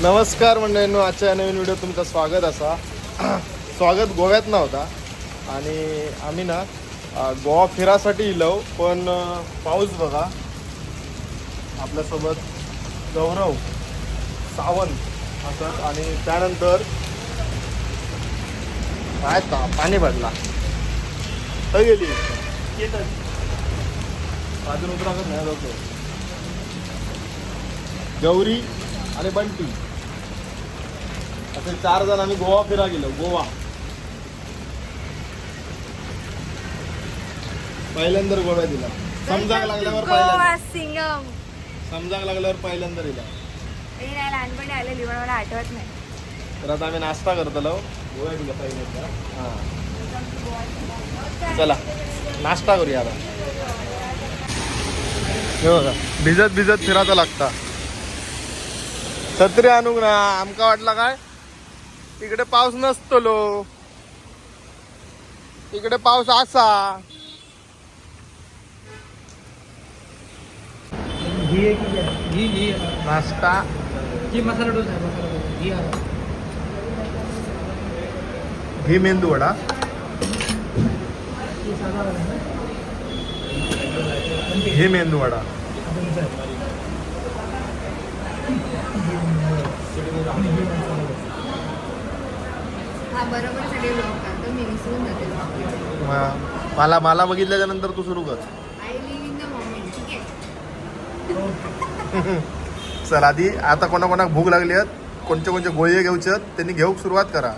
नमस्कार मंडळींनो आजच्या नवीन व्हिडिओ तुमचं स्वागत असा. स्वागत गोव्यात नव्हता आणि आम्ही ना गोवा फिरासाठी इलो पण पाऊस बघा. आपल्यासोबत गौरव सावंत असत आणि त्यानंतर काय ता- पाणी पडला खय गेली. अजून उतरा नाही गौरी आणि बंटी. असे चार जण आम्ही गोवा फिरा गेलो गोवा. पहिल्यांदा गोव्या दिला. समजाक लागल्यावर पहिल्यांदा. गोवा सिंगम. समजाक लागल्यावर पहिल्यांदा दिला. नाही लहानपणी आलेली पण मला आठवत नाही. तर आता आम्ही नाश्ता करतलो गोव्या दिला पहिल्यांदा. हा. चला नाश्ता करूया आता. हे बघा भिजत भिजत फिरायचं लागता. छत्री आणूक ना आमका वाटला काय? इकडे पाऊस नसतलो. इकडे पाऊस असा. घी नाश्ता. घी मसाला डोसा मसाला घी मेंदू वडा. घी मेंदू वडा. बरोबर सगळे लोक तो मी विसरून जाते म- मला मला बघितल्याच्या नंतर तू सुरू कर. I live in the moment ठीक आहे? चल आधी आता कोणा कोणाक भूक लागली आहेत कोणते कोणते गोळे घेऊचे आहेत त्यांनी घेऊक सुरुवात करा.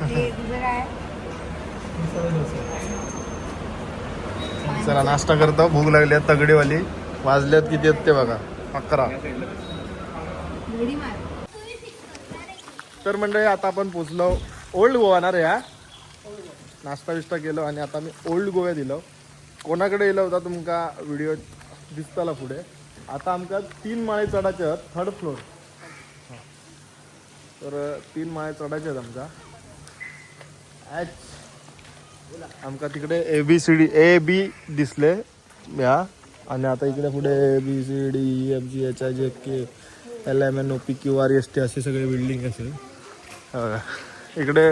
तुझं काय चला नाश्ता करतो. भूक लागली आहे तगडीवाली. वाजल्यात किती आहेत ते बघा. अकरा. तर मंडळी आता आपण पोचलो ओल्ड गोवा ना रे हा? नाश्ता बिस्ता केलो आणि आता मी ओल्ड गोव्या दिलो कोणाकडे येलो होता तुमका व्हिडिओ दिसताला पुढे? आता आमका तीन माळे चढायचे आहेत थर्ड फ्लोर तर तीन माळे चढायचे आहेत आमका. ॲच आमका तिकडे ए B C D A B दिसले. या. आणि आता इकडे पुढे A B C D F G H I J K L M N O P Q R S T असे सगळे बिल्डिंग असेल. अं, इकडे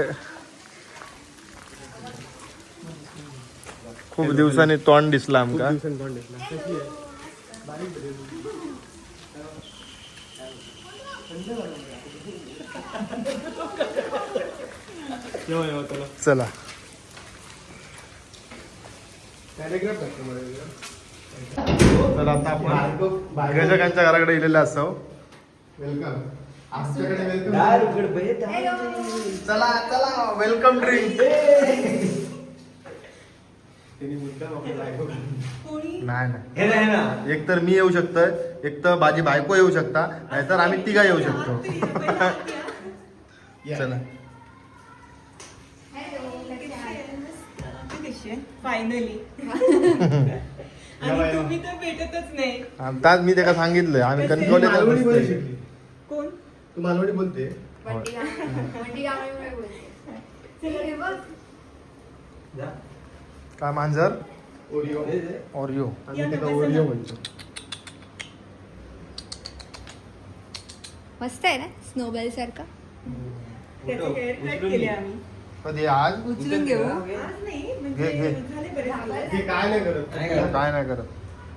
खूप दिवसांनी तोंड दिसला आमका. चला. तर आता आपण गजकांच्या घराकडे गेलेले असो वेलकम चला चला वेलकम ड्रिंक नाही नाही. एक तर मी येऊ शकतोय एक तर माझी बायको येऊ शकता नाहीतर आम्ही तिघा येऊ शकतो. चला. फायनली आणि तुम्ही तर भेटतच नाही. त्यात मी त्याला सांगितलंय आम्ही कणकवले कोण? तू मालवणी बोलते. चल हे बघ. काय मांजर? ओरिओ आम्ही त्याला ओरिओ म्हणतो. मस्त आहे ना? स्नोबॉल सारखा? त्याचे हेअर कट केले आम्ही. कधी? आज? उचलून घेऊ. आज नाही घे, म्हणजे घे. झाले बरेच दिवस. काय नाही करत. काय नाही करत.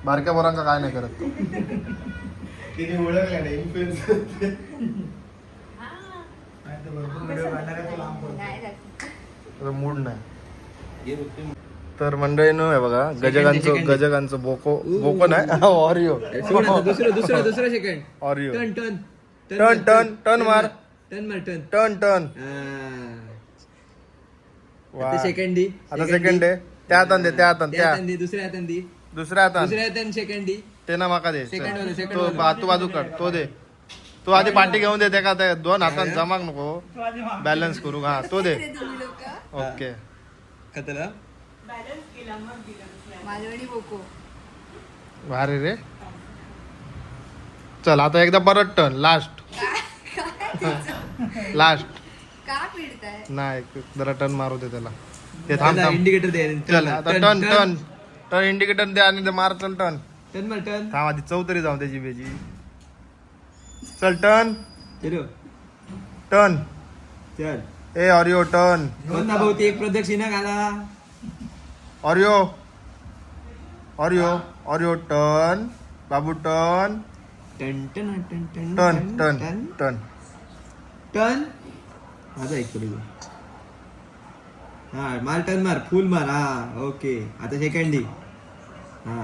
बारक्या पोरांका काय नाही करत. तिने ओळखल्या नाही इन्फ्लुएन्स. मूड नाही. तर मंडळीनं आहे बघा गजगांचं गजगांचं बोको बोको नाही ऑरिओ दुसरं दुसरं दुसरं सेकंड ऑरिओ टन टन. टन टन टन मार. टन मार टन. टन टन. सेकंड दी आता सेकंड आहे त्या हातान दे त्या हातान त्या दुसऱ्या हातान दी. दुसऱ्या हातान. दुसऱ्या हातान सेकंड दी ते ना माका दे. Second वाला, second तो वाला. बा- तू बाजू कर तो दे. तू आधी पाठी घेऊन दे त्या का ते दोन हातान जमाक नको. बॅलन्स करू हा तो दे. तुम्ही लोक. ओके. मालवणी बोको. भारी रे चल आता एकदा परत टन लास्ट लास्ट का पिडताय? नाही जरा टर्न मारू दे त्याला. ते थांब थांब. इंडिकेटर दे चल आता टर्न टर्न टर्न इंडिकेटर दे आणि ते मार चल टर्न टन मार टन थांब आधी चव तरी जाऊ त्याची बेजी. चल टन चलो. टन चल. ए ऑरिओ टन कोणता भाऊती एक प्रदक्षिणा घाला. ऑरिओ ऑरिओ ऑरिओ टन बाबू टन टन टन टन टन टन टन टन टन माझा एक पुढे हा मार टन मार. फुल मार. हा ओके आता सेकंडी हा.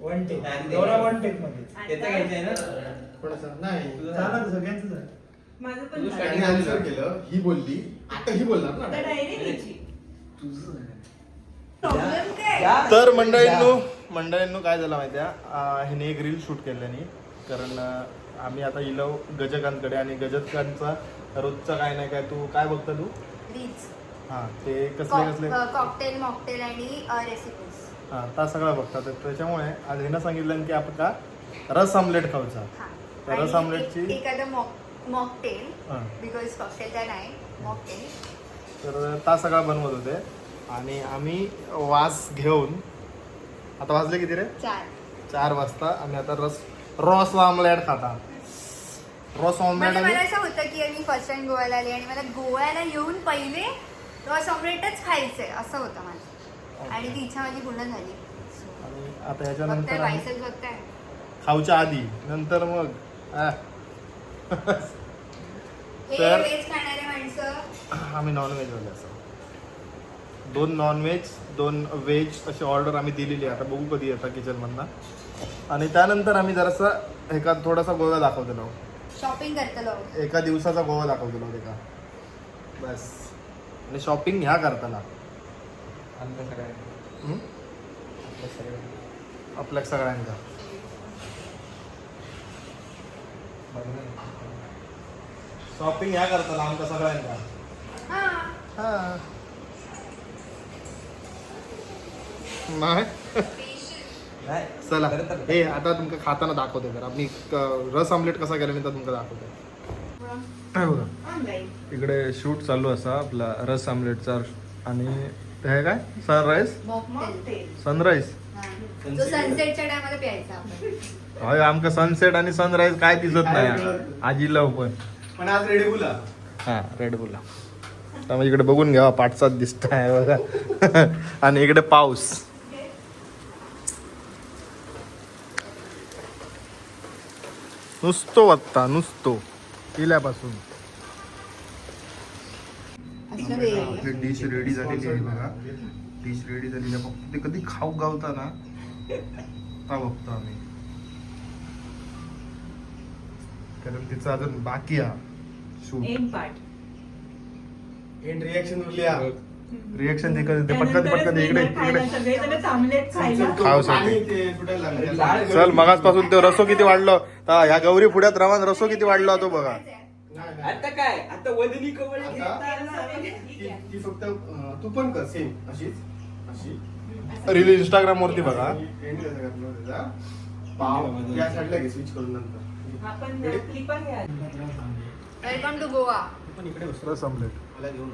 वन टेक दोरा वन टेकमध्ये. त्याचं घ्यायचंय ना? नाही. झालं तर सगळ्यांचं झालं. माझं पण तुझं झालं. starting answer केलं ही बोलली आता ही बोलणार आता ना डायरेक्ट घ्यायची प्रॉब्लेम काय? तर मंडळींनो मंडळींनो काय झालं माहिती आहे ह्याने एक रील शूट केल्यानी कारण अं, आम्ही आता इलव गजकांकडे आणि गजकांचा रोजचा काय नाही काय तू काय बघता तू? हा ते कसले कसले? कॉकटेल मॉकटेल आणि रेसिपीज हा त्या सगळं बघतात. त्याच्यामुळे आज ह्यानं सांगितलं की आपण का रस आमलेट खाऊचा. तर रस आमलेटची एखादं मॉक मॉकटेल बिकॉज कॉकटेल त्या नाही मॉकटेल तर ता सगळा बनवत होते. आणि आम्ही वास घेऊन आता वाजले किती रे? चार. चार वाजता आम्ही आता रस रॉस ऑमलेट खाता. रॉस ऑमलेट म्हणजे मला आणि असं होतं की मी फर्स्ट टाइम गोव्याला आली आणि मला गोव्याला येऊन पहिले रॉस ऑमलेटच खायचंय. असं होतं माझं आणि ती इच्छा माझी पूर्ण झाली. आणि आता बघताय याच्यानंतर बघताय. खाऊच्या आधी नंतर मग आ, हे तर- व्हेज खाणारे माणसं. आम्ही नॉनव्हेज वाले असं. दोन नॉनव्हेज दोन व्हेज अशी ऑर्डर आम्ही दिलेली आहे. आता बघू कधी येतात किचनमधनं. आणि त्यानंतर आम्ही जरासा एका थोडासा गोवा दाखवतो शॉपिंग करतलो. एका दिवसाचा गोवा दाखवतो एका. बस. आणि शॉपिंग ह्या करताना. आमच्या? आपल्या सगळ्या आपल्या सगळ्यांचा. शॉपिंग ह्या करताना आमच्या सगळ्यांचा. हा. हा. नाही. नाही. चला. हे आता तुमका खाताना दाखवते जरा. मी क- रस आमलेट कसा केला तर तुमका दाखवते. काय बघा. इकडे शूट चालू असा आपला रस आमलेटचा आणि हे काय? सनराईज सनराईज जो सनसेटच्या टायमाला प्यायचा आपण. होय आमका सनसेट आणि सनराईज काय दिसत नाही. आजी लव पण. पण आज रेडी बोला हा रेड बुला त्यामुळे इकडे बघून घ्या. पाठसात दिसत आहे बघा. आणि इकडे पाऊस. नुसतो वाटता नुसतो. पिल्यापासून. वेगळं डिश रेडी झालेली आहे बघा. डिश रेडी झालेली आहे. फक्त ते कधी खाऊ गावता ना का बघतो आम्ही. कारण तिचं अजून बाकी आहे. शूट एंड रिॲक्शन लिहा. रिएक्शन ते कधी ते पटकन पटकन इकडे इकडे. खाऊ ते. चल मगाचपासून ते रसो किती वाढलो. हा, या गौरी पुढ्यात रवान रसो किती वाढलो तो बघा. आता काय? आता वदनी कवळ ती फक्त अं, तू पण कर सेम अशीच. अशी. रील इंस्टाग्राम वरती बघा. End? पाव या साईडला घे स्विच करून नंतर. आपण क्लिप पण घ्या. वेलकम टू गोवा रस आमलेट मला घेऊन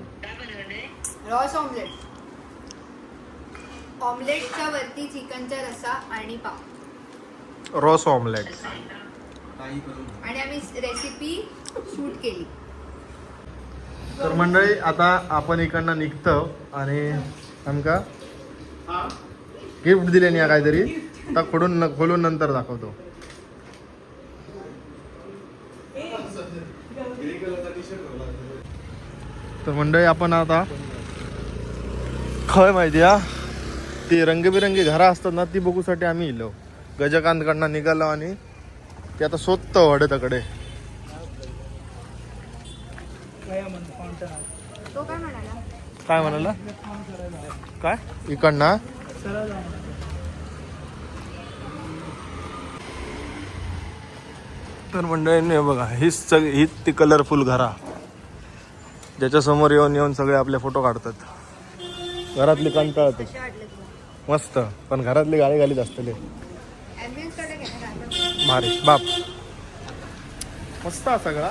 रॉस ऑमलेट ऑमलेटच्या वरती चिकनचा रसा आणि पाव. रॉस ऑमलेट काही करून. आणि आम्ही रेसिपी शूट केली. तर मंडळी आता आपण इकडनं निघतो आणि आमका गिफ्ट दिले नाही काहीतरी. तर खोडून खोलून नंतर दाखवतो. तर मंडळी आपण आता खय माहिती हा? ती रंगबिरंगी घरं असतात ना ती बघूसाठी आम्ही इलो. गजकांतकडनं निघालो आणि ते आता स्वतः वडताकडे तो काय म्हणाला? काय? म्हणाला काय इकडनं? तर मंडळींनी बघा हीच सगळी हीच ती कलरफुल घरा. ज्याच्या समोर येऊन येऊन सगळे आपले फोटो काढतात. घरातली तुला मस्त. पण घरातली गाडी गालीच असतले. भारी. बाप. मस्त हा सगळा.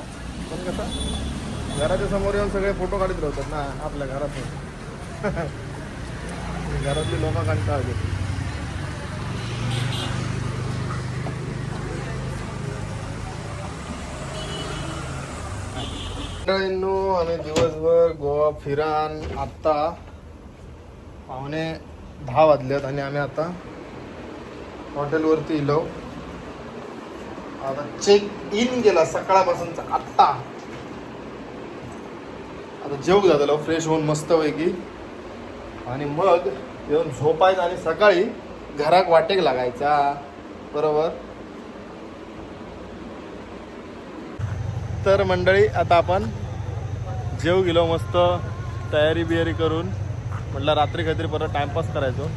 पण कसा घराच्या समोर येऊन सगळे फोटो काढत राहतात ना आपल्या घरातून. घरातली लोक कंटाळते मंडळींनो आम्ही दिवसभर गोवा फिरान आत्ता पाहुणे दहा वाजलेत आणि आम्ही आता हॉटेलवरती इलो. आता चेक इन गेला सकाळपासूनचा आत्ता. आता जेवू झालं फ्रेश होऊन मस्तपैकी. आणि मग येऊन झोपायचं आणि सकाळी घराक वाटेक लागायचा. बरोबर? तर मंडळी आता आपण जेव गेलो मस्त. तयारी बियारी करून. म्हटलं रात्री काहीतरी परत टाइमपास करायचो.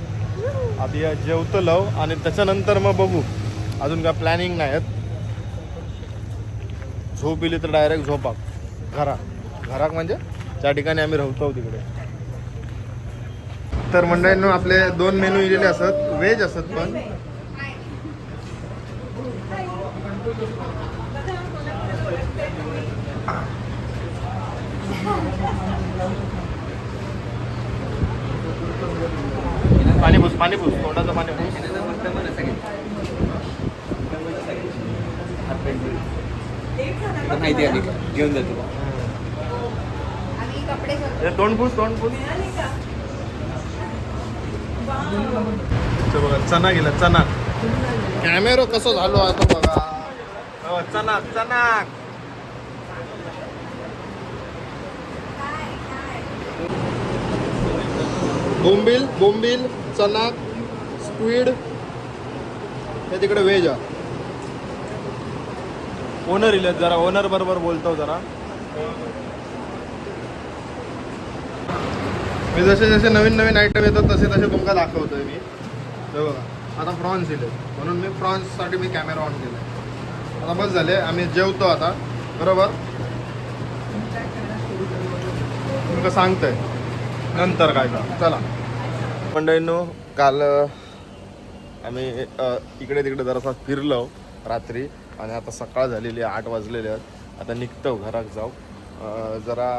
आधी जेवतो लव आणि त्याच्यानंतर मग बघू. अजून काय प्लॅनिंग नाही आहेत. झोप इली तर डायरेक्ट झोपाक. घरा. घराक म्हणजे? त्या ठिकाणी आम्ही राहतो तिकडे. तर मंडळींनो आपले दोन मेनू इलेले असत व्हेज असत पण. पाणी पुस पाणी पुस तोंडाचं पाणी पुस. माहिती आहे घेऊन जातो आम्ही कपडे करतो हे तोंड पुस तोंड पुस बघा चना गेला चना कॅमेरो कसं झालो आता बघा. हो, चना चना बोंबील बोंबील चना स्क्वीड. हे तिकडे व्हेज आहे. ओनर इले जरा ओनर बरोबर बोलतो जरा. मी जसे जसे नवीन नवीन आयटम येतात तसे तसे तुमका दाखवतोय मी. हे बघा आता प्रॉन्स दिले. म्हणून मी प्रॉन्ससाठी मी कॅमेरा ऑन केला आता बस झाले आम्ही जेवतो आता. बरोबर? तुमका सांगतोय. नंतर काय का चला. मंडळींनो काल आम्ही इकडे तिकडे जरासा फिरलो रात्री. आणि आता सकाळ झालेली आहे, आठ वाजलेले आहेत. आता निघतो घरात जाऊ जरा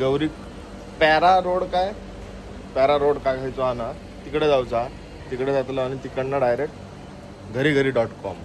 गौरी पॅरा रोड काय? पॅरा रोड काय खायचो हा ना तिकडे जाऊचा. तिकडे जातलो आणि तिकडनं डायरेक्ट घरी घरी डॉट कॉम